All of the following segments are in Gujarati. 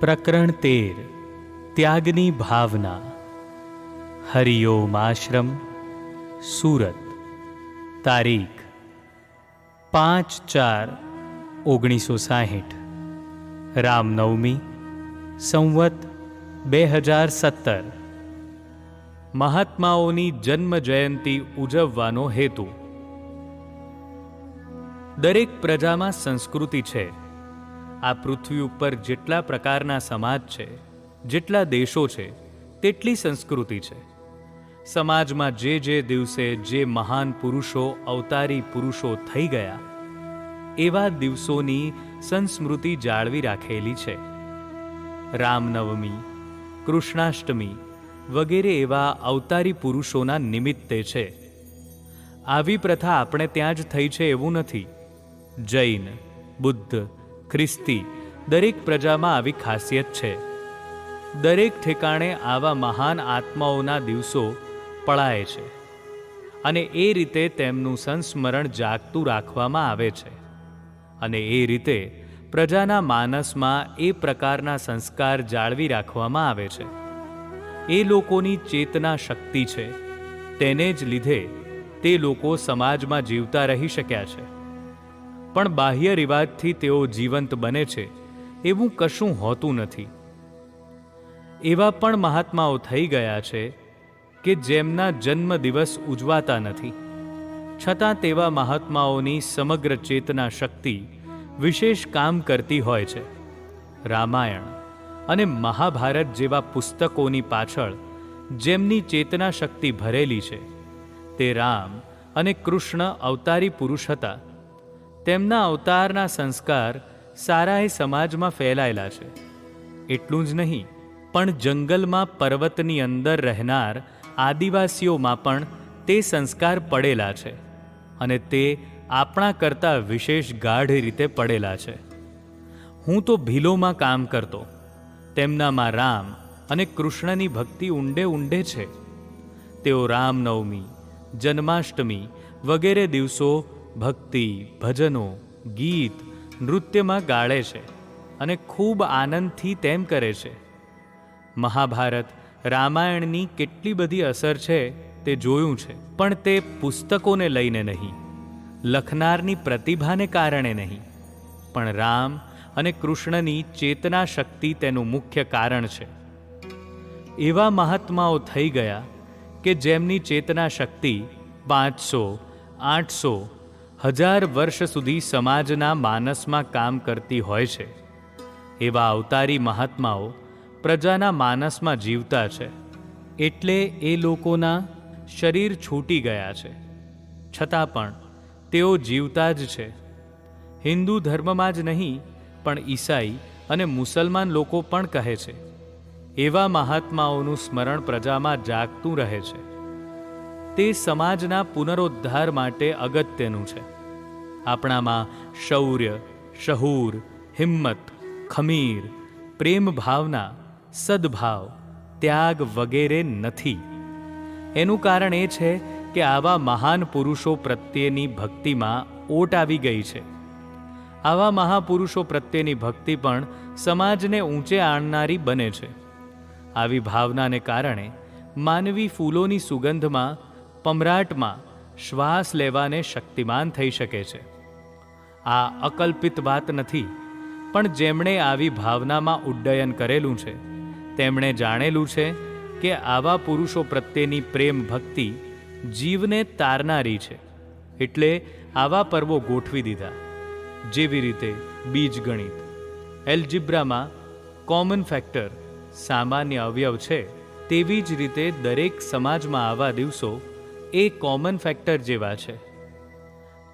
પ્રકરણ તેર, ત્યાગની ભાવના. હરિઓમ આશ્રમ, સુરત. તારીખ, પાંચ ચાર ઓગણીસો સાહીઠ. રામનવમી, સંવત બે હજાર સત્તર. મહાત્માઓની જન્મ જયંતી ઉજવવાનો હેતુ. દરેક પ્રજામાં સંસ્કૃતિ છે. આ પૃથ્વી ઉપર જેટલા પ્રકારના સમાજ છે, જેટલા દેશો છે, તેટલી સંસ્કૃતિ છે. સમાજમાં જે જે દિવસે જે મહાન પુરુષો, અવતારી પુરુષો થઈ ગયા, એવા દિવસોની સંસ્મૃતિ જાળવી રાખેલી છે. રામનવમી, કૃષ્ણાષ્ટમી વગેરે એવા અવતારી પુરુષોના નિમિત્તે છે. આવી પ્રથા આપણે ત્યાં જ થઈ છે એવું નથી. જૈન, બુદ્ધ ખ્રિસ્તી દરેક પ્રજામાં આવી ખાસિયત છે. દરેક ઠેકાણે આવા મહાન આત્માઓના દિવસો પળાય છે અને એ રીતે તેમનું સંસ્મરણ જાગતું રાખવામાં આવે છે. અને એ રીતે પ્રજાના માનસમાં એ પ્રકારના સંસ્કાર જાળવી રાખવામાં આવે છે. એ લોકોની ચેતના શક્તિ છે. તેને જ લીધે તે લોકો સમાજમાં જીવતા રહી શક્યા છે. પણ બાહ્ય રિવાજથી તેઓ જીવંત બને છે, એવું કશું હોતું નથી. એવા પણ મહાત્માઓ થઈ ગયા છે કે જેમના જન્મ દિવસ ઉજવાતા નથી. છતાં તેવા મહાત્માઓની સમગ્ર ચેતના શક્તિ વિશેષ કામ કરતી હોય છે. રામાયણ અને મહાભારત જેવા પુસ્તકોની પાછળ જેમની ચેતના શક્તિ ભરેલી છે, તે રામ અને કૃષ્ણ અવતારી પુરુષ હતા. તેમના અવતારના સંસ્કાર સારા એ સમાજમાં ફેલાયેલા છે. એટલું જ નહીં, પણ જંગલમાં પર્વતની અંદર રહેનાર આદિવાસીઓમાં પણ તે સંસ્કાર પડેલા છે અને તે આપણા કરતાં વિશેષ ગાઢ રીતે પડેલા છે. હું તો ભીલોમાં કામ કરતો, તેમનામાં રામ અને કૃષ્ણની ભક્તિ ઊંડે ઊંડે છે. તેઓ રામનવમી, જન્માષ્ટમી વગેરે દિવસો ભક્તિ, ભજનો, ગીત નૃત્યમાં ગાળે છે અને ખૂબ આનંદથી તેમ કરે છે. મહાભારત રામાયણની કેટલી બધી અસર છે તે જોયું છે, પણ તે પુસ્તકોને લઈને નહીં, લખનારની પ્રતિભાને કારણે નહીં. પણ રામ અને કૃષ્ણની ચેતના શક્તિ તેનું મુખ્ય કારણ છે. એવા મહાત્માઓ થઈ ગયા કે જેમની ચેતના શક્તિ પાંચસો, આઠસો હજાર વર્ષ સુધી સમાજના માનસમાં કામ કરતી હોય છે. એવા અવતારી મહાત્માઓ પ્રજાના માનસમાં જીવતા છે. એટલે એ લોકોના શરીર છૂટી ગયા છે. છતાં પણ તેઓ જીવતા જ છે. હિન્દુ ધર્મમાં જ નહીં, પણ ઈસાઈ અને મુસલમાન લોકો પણ કહે છે. એવા મહાત્માઓનું સ્મરણ પ્રજામાં જાગતું રહે છે. તે સમાજના પુનરોદ્ધાર માટે અગત્યનું છે. આપણામાં શૌર્ય, શહૂર, હિંમત, ખમીર, પ્રેમ ભાવના, સદભાવ, ત્યાગ વગેરે નથી. એનું કારણ એ છે કે આવા મહાન પુરુષો પ્રત્યેની ભક્તિમાં ઓટ આવી ગઈ છે. આવા મહાપુરુષો પ્રત્યેની ભક્તિ પણ સમાજને ઊંચે આણનારી બને છે. આવી ભાવનાને કારણે માનવી ફૂલોની સુગંધમાં પમરાટમાં શ્વાસ લેવાને શક્તિમાન થઈ શકે છે. આ અકલ્પિત વાત નથી, પણ જેમણે આવી ભાવનામાં ઉડ્ડયન કરેલું છે, તેમણે જાણેલું છે કે આવા પુરુષો પ્રત્યેની પ્રેમ ભક્તિ જીવને તારનારી છે, એટલે આવા પર્વો ગોઠવી દીધા. જેવી રીતે બીજગણિત એલજીબ્રામાં કોમન ફેક્ટર સામાન્ય અવયવ છે, તેવી જ રીતે દરેક સમાજમાં આવા દિવસો એ કોમન ફેક્ટર જેવા છે.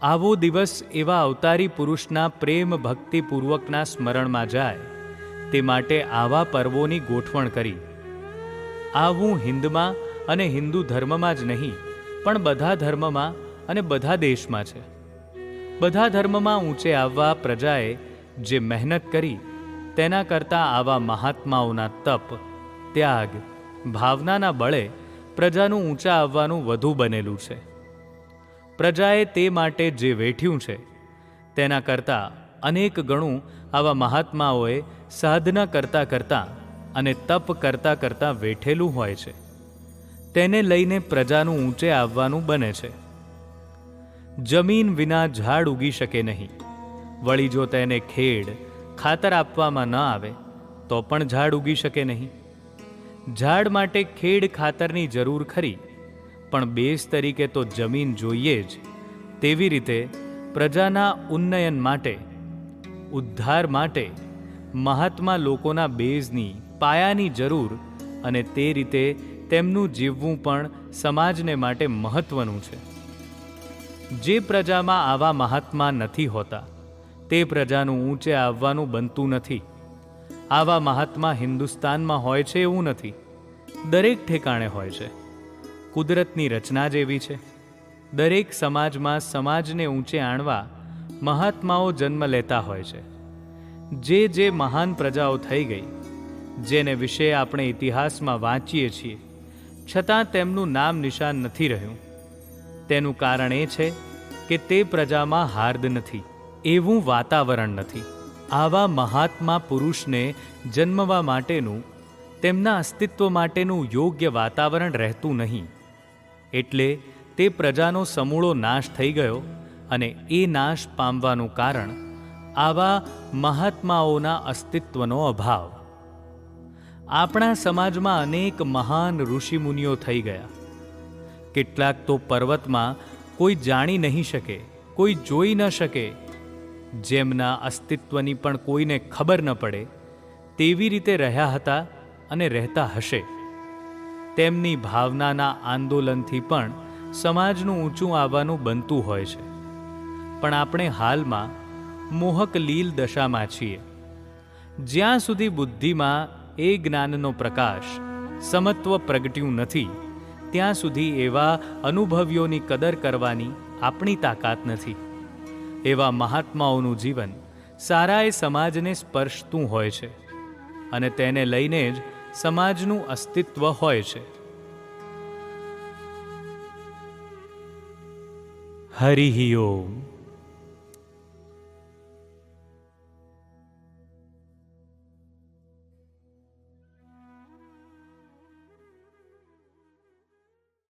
આવો દિવસ એવા અવતારી પુરુષના પ્રેમ ભક્તિપૂર્વકના સ્મરણમાં જાય, તે માટે આવા પર્વોની ગોઠવણ કરી. આવું હિન્દમાં અને હિન્દુ ધર્મમાં જ નહીં, પણ બધા ધર્મમાં અને બધા દેશમાં છે. બધા ધર્મમાં ઊંચે આવવા પ્રજાએ જે મહેનત કરી, તેના કરતાં આવા મહાત્માઓના તપ, ત્યાગ, ભાવનાના બળે પ્રજાનું ઊંચા આવવાનું વધુ બનેલું છે. પ્રજાએ તે માટે જે વેઠ્યું છે, તેના કરતાં અનેક ગણું આવા મહાત્માઓએ સાધના કરતા કરતા અને તપ કરતા કરતા વેઠેલું હોય છે. તેને લઈને પ્રજાનું ઊંચે આવવાનું બને છે. જમીન વિના ઝાડ ઉગી શકે નહીં. વળી જો તેને ખેડ ખાતર આપવામાં ન આવે, તો પણ ઝાડ ઉગી શકે નહીં. ઝાડ માટે ખેડ ખાતરની જરૂર ખરી, પણ બેઝ તરીકે તો જમીન જોઈએ જ. તેવી રીતે પ્રજાના ઉન્નયન માટે, ઉદ્ધાર માટે મહાત્મા લોકોના બેઝની, પાયાની જરૂર અને તે રીતે તેમનું જીવવું પણ સમાજને માટે મહત્વનું છે. જે પ્રજામાં આવા મહાત્મા નથી હોતા, તે પ્રજાનું ઊંચે આવવાનું બનતું નથી. આવા મહાત્મા હિન્દુસ્તાનમાં હોય છે એવું નથી. દરેક ઠેકાણે હોય છે. કુદરતની રચના જ એવી છે. દરેક સમાજમાં સમાજને ઊંચે આણવા મહાત્માઓ જન્મ લેતા હોય છે. જે જે મહાન પ્રજાઓ થઈ ગઈ, જેને વિશે આપણે ઇતિહાસમાં વાંચીએ છીએ, છતાં તેમનું નામ નિશાન નથી રહ્યું. તેનું કારણ એ છે કે તે પ્રજામાં હાર્દ નથી. એવું વાતાવરણ નથી. આવા મહાત્મા પુરુષને જન્મવા માટેનું, તેમના અસ્તિત્વ માટેનું યોગ્ય વાતાવરણ રહેતું નહીં. એટલે તે પ્રજાનો સમૂળો નાશ થઈ ગયો અને એ નાશ પામવાનું કારણ આવા મહાત્માઓના અસ્તિત્વનો અભાવ. આપણા સમાજમાં અનેક મહાન ઋષિમુનિઓ થઈ ગયા. કેટલાક તો પર્વતમાં કોઈ જાણી નહીં શકે, કોઈ જોઈ ન શકે જેમના અસ્તિત્વની પણ કોઈને ખબર ન પડે, તેવી રીતે રહ્યા હતા અને રહેતા હશે. તેમની ભાવનાના આંદોલનથી પણ સમાજનું ઊંચું આવવાનું બનતું હોય છે. પણ આપણે હાલમાં મોહક લીલ દશામાં છીએ. જ્યાં સુધી બુદ્ધિમાં એ જ્ઞાનનો પ્રકાશ, સમત્વ પ્રગટ્યું નથી, ત્યાં સુધી એવા અનુભવીઓની કદર કરવાની આપણી તાકાત નથી. એવા મહાત્માઓનું જીવન સારા એ સમાજને સ્પર્શતું હોય છે અને તેને લઈને જ સમાજનું અસ્તિત્વ હોય છે. હરિ ઓમ.